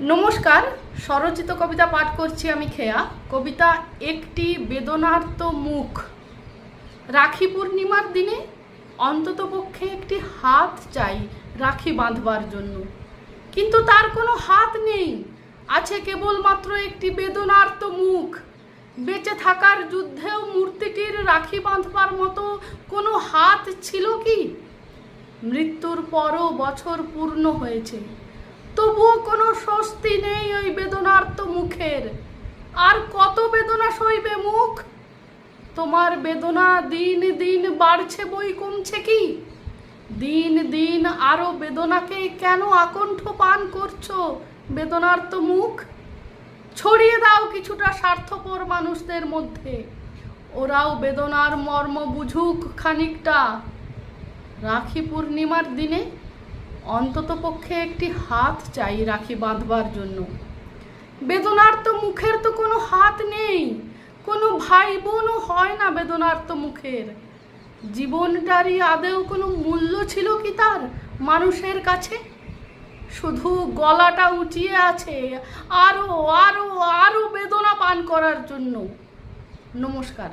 নমস্কার, স্বরচিত কবিতা পাঠ করছি আমি খেয়া। কবিতা একটি বেদনার্ত মুখ। রাখি পূর্ণিমার দিনে অন্ততপক্ষে একটি হাত চাই রাখি বাঁধবার জন্য। কিন্তু তার কোনো হাত নেই। আছে কেবলমাত্র একটি বেদনার্ত মুখ। বেঁচে থাকার যুদ্ধেও মূর্তিটির রাখি বাঁধবার মতো কোনো হাত ছিল কি? মৃত্যুর পরও বছর পূর্ণ হয়েছে। তবুও কোনো স্বস্তি নেই ওই বেদনার্ত মুখের। আর কত বেদনা সইবে মুখ? তোমার বেদনা দিন দিন বাড়ছে বই কমছে কি? দিন দিন আরও বেদনাকে কেন আকণ্ঠ পান করছ বেদনার্ত মুখ? ছড়িয়ে দাও কিছুটা স্বার্থপর মানুষদের মধ্যে। ওরাও বেদনার মর্ম বুঝুক খানিকটা। রাখি পূর্ণিমার দিনে অন্তত পক্ষে একটি হাত চাই রাখি বাঁধবার জন্য। বেদনার তো মুখের তো কোনো হাত নেই। কোনো ভাই বোনও হয় না বেদনার তো মুখের। জীবনটারই আদেও কোনো মূল্য ছিল কি তার মানুষের কাছে? শুধু গলাটা উঁচিয়ে আছে আরও আরও আরও বেদনা পান করার জন্য। নমস্কার।